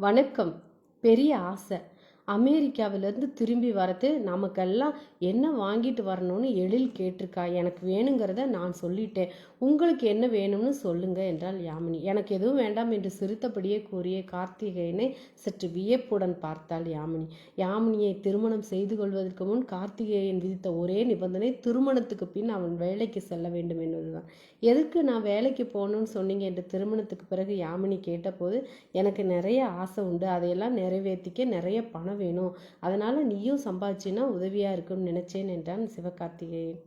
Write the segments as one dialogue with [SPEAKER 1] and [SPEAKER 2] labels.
[SPEAKER 1] வணக்கம். பெரிய ஆசை. அமெரிக்காவிலேருந்து திரும்பி வரது நமக்கெல்லாம் என்ன வாங்கிட்டு வரணும்னு எழில் கேட்டிருக்கா? எனக்கு வேணுங்கிறத நான் சொல்லிட்டேன். உங்களுக்கு என்ன வேணும்னு சொல்லுங்க என்றால் யாமினி. எனக்கு எதுவும் வேண்டாம் என்று சிரித்தபடியே கூறிய கார்த்திகேயனை சற்று வியப்புடன் பார்த்தாள் யாமினி. யாமினியை திருமணம் செய்து கொள்வதற்கு முன் கார்த்திகேயன் விதித்த ஒரே நிபந்தனை திருமணத்துக்கு பின் அவன் வேலைக்கு செல்ல வேண்டும் என்பதுதான். எதுக்கு நான் வேலைக்கு போகணும்னு சொன்னீங்க? என்று திருமணத்துக்கு பிறகு யாமினி கேட்டபோது எனக்கு நிறைய ஆசை உண்டு. அதையெல்லாம் நிறைவேற்றிக்க நிறைய பணம் வேணும். அதனால் நீயும் சம்பாதிச்சின்னா உதவியாக இருக்கும்னு நினச்சேன் என்றான் சிவகார்த்திகேயன்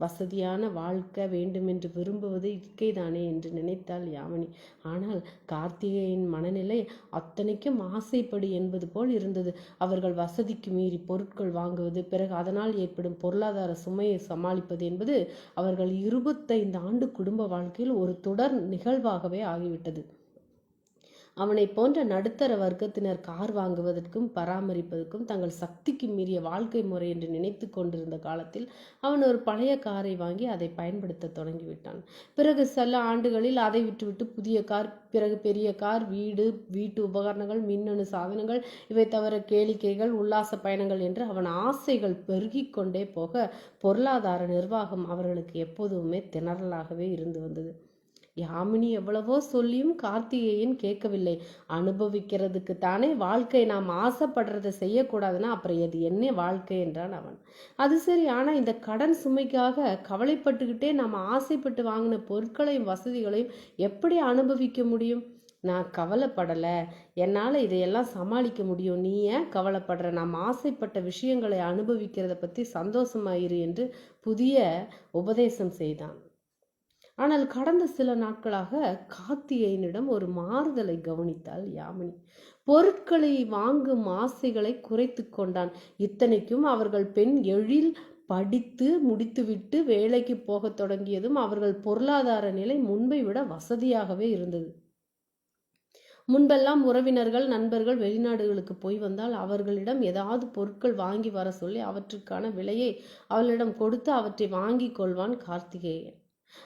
[SPEAKER 1] வசதியான வாழ்க்கை வேண்டுமென்று விரும்புவது இயற்கைதானே என்று நினைத்தாள் யாமினி. ஆனால் கார்த்திகேயன் மனநிலை அத்தனைக்கும் ஆசைப்படு என்பது போல் இருந்தது. அவர்கள் வசதிக்கு மீறி பொருட்கள் வாங்குவது பிறகு அதனால் ஏற்படும் பொருளாதார சுமையை சமாளிப்பது என்பது அவர்கள் இருபத்தைந்து ஆண்டு குடும்ப வாழ்க்கையில் ஒரு தொடர் நிகழ்வாகவே ஆகிவிட்டது. அவனை போன்ற நடுத்தர வர்க்கத்தினர் கார் வாங்குவதற்கும் பராமரிப்பதற்கும் தங்கள் சக்திக்கு மீறிய வாழ்க்கை முறை என்று நினைத்து கொண்டிருந்த காலத்தில் அவன் ஒரு பழைய காரை வாங்கி அதை பயன்படுத்த தொடங்கிவிட்டான். பிறகு சில ஆண்டுகளில் அதை விட்டுவிட்டு புதிய கார் பிறகு பெரிய கார் வீடு வீட்டு உபகரணங்கள் மின்னணு சாதனங்கள் இவை தவிர கேளிக்கைகள் உல்லாச பயணங்கள் என்று அவன் ஆசைகள் பெருகி கொண்டே போக பொருளாதார நிர்வாகம் அவர்களுக்கு எப்போதுமே திணறலாகவே இருந்து வந்தது. யாமினி எவ்வளவோ சொல்லியும் கார்த்திகேயன் கேட்கவில்லை. அனுபவிக்கிறதுக்கு தானே வாழ்க்கை நாம் ஆசைப்படுறதை செய்யக்கூடாதுன்னா அப்புறம் அது என்ன வாழ்க்கை என்றான் அவன். அது சரி ஆனால் இந்த கடன் சுமைக்காக கவலைப்பட்டுக்கிட்டே நாம் ஆசைப்பட்டு வாங்கின பொருட்களையும் வசதிகளையும் எப்படி அனுபவிக்க முடியும்? நான் கவலைப்படலை. என்னால் இதையெல்லாம் சமாளிக்க முடியும். நீ ஏன் கவலைப்படுற? நாம் ஆசைப்பட்ட விஷயங்களை அனுபவிக்கிறத பற்றி சந்தோஷமாயிரு என்று புதிய உபதேசம் செய்தான். ஆனால் கடந்த சில நாட்களாக கார்த்திகேயனிடம் ஒரு மாறுதலை கவனித்தாள் யாமினி. பொருட்களை வாங்கும் ஆசைகளை குறைத்து கொண்டான். இத்தனைக்கும் அவர்கள் பெண் எழில் படித்து முடித்துவிட்டு வேலைக்கு போகத் தொடங்கியதும் அவர்கள் பொருளாதார நிலை முன்பை விட வசதியாகவே இருந்தது. முன்பெல்லாம் உறவினர்கள் நண்பர்கள் வெளிநாடுகளுக்கு போய் வந்தால் அவர்களிடம் ஏதாவது பொருட்கள் வாங்கி வர சொல்லி அவற்றுக்கான விலையை அவளிடம் கொடுத்து அவற்றை வாங்கி கொள்வான் கார்த்திகேயன்.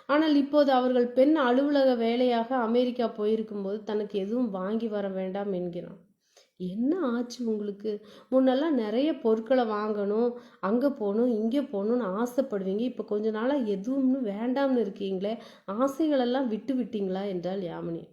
[SPEAKER 1] ஆனால் இப்போது அவர்கள் பெண் அலுவலக வேலையாக அமெரிக்கா போயிருக்கும்போது தனக்கு எதுவும் வாங்கி வர வேண்டாம் என்கிறான். என்ன ஆச்சு உங்களுக்கு? முன்னெல்லாம் நிறைய பொருட்களை வாங்கணும் அங்கே போகணும் இங்கே போகணும்னு ஆசைப்படுவீங்க. இப்போ கொஞ்ச நாளாக எதுவும்னு வேண்டாம்னு இருக்கீங்களே ஆசைகளெல்லாம் விட்டு விட்டீங்களா என்றால் யாமினி.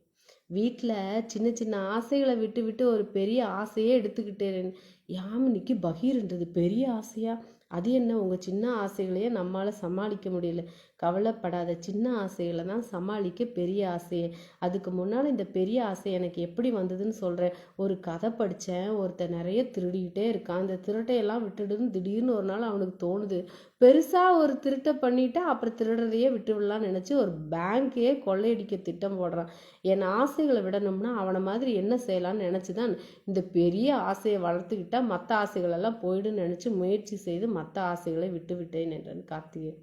[SPEAKER 1] வீட்டில் சின்ன சின்ன ஆசைகளை விட்டு விட்டு ஒரு பெரிய ஆசையே எடுத்துக்கிட்டேன். யாமினிக்கு பகீர்ன்றது பெரிய ஆசையா? அது என்ன? உங்கள் சின்ன ஆசைகளையே நம்மளால் சமாளிக்க முடியல. கவலைப்படாத. சின்ன ஆசைகளை தான் சமாளிக்க பெரிய ஆசையை. அதுக்கு முன்னால் இந்த பெரிய ஆசை எனக்கு எப்படி வந்ததுன்னு சொல்கிறேன் ஒரு கதை படித்தேன் ஒருத்தர் நிறைய திருடிக்கிட்டே இருக்கான். அந்த திருட்டையெல்லாம் விட்டுடுன்னு திடீர்னு ஒரு நாள் அவனுக்கு தோணுது. பெருசாக ஒரு திருட்டை பண்ணிவிட்டு அப்புறம் திருடுறதையே விட்டுவிடலான்னு நினச்சி ஒரு பேங்க்கையே கொள்ளையடிக்க திட்டம் போடுறான். என் ஆசைகளை விடணும்னா அவனை மாதிரி என்ன செய்யலான்னு நினச்சி தான் இந்த பெரிய ஆசையை வளர்த்துக்கிட்டா மற்ற ஆசைகளெல்லாம் போயிடுன்னு நினச்சி முயற்சி செய்து மற்ற ஆசைகளை விட்டு விட்டேன் என்றான் கார்த்திகேயன்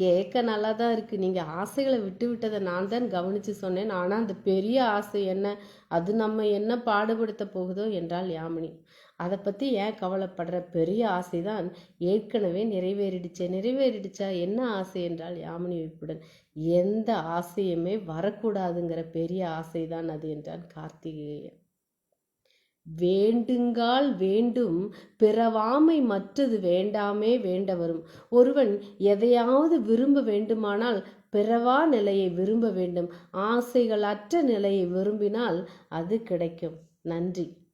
[SPEAKER 1] கேட்க நல்லா தான் இருக்குது நீங்கள் ஆசைகளை விட்டு விட்டதை நான் தான் கவனித்து சொன்னேன். ஆனால் அந்த பெரிய ஆசை என்ன? அது நம்ம என்ன பாடுபடுத்த போகுதோ என்றால் யாமினி. அதை பற்றி ஏன் கவலைப்படுற? பெரிய ஆசை தான் ஏற்கனவே நிறைவேறிடுச்சே. நிறைவேறிடுச்சா? என்ன ஆசை என்றால் யாமினி வைப்புடன். எந்த ஆசையுமே வரக்கூடாதுங்கிற பெரிய ஆசை தான் அது என்றான் கார்த்திகேயன். வேண்டுங்கால் வேண்டும் பிறவாமை மற்றது வேண்டாமே வேண்ட வரும் ஒருவன் எதையாவது விரும்ப வேண்டுமானால் பிறவா நிலையை விரும்ப வேண்டும். ஆசைகள் அற்ற நிலையை விரும்பினால் அது கிடைக்கும். நன்றி.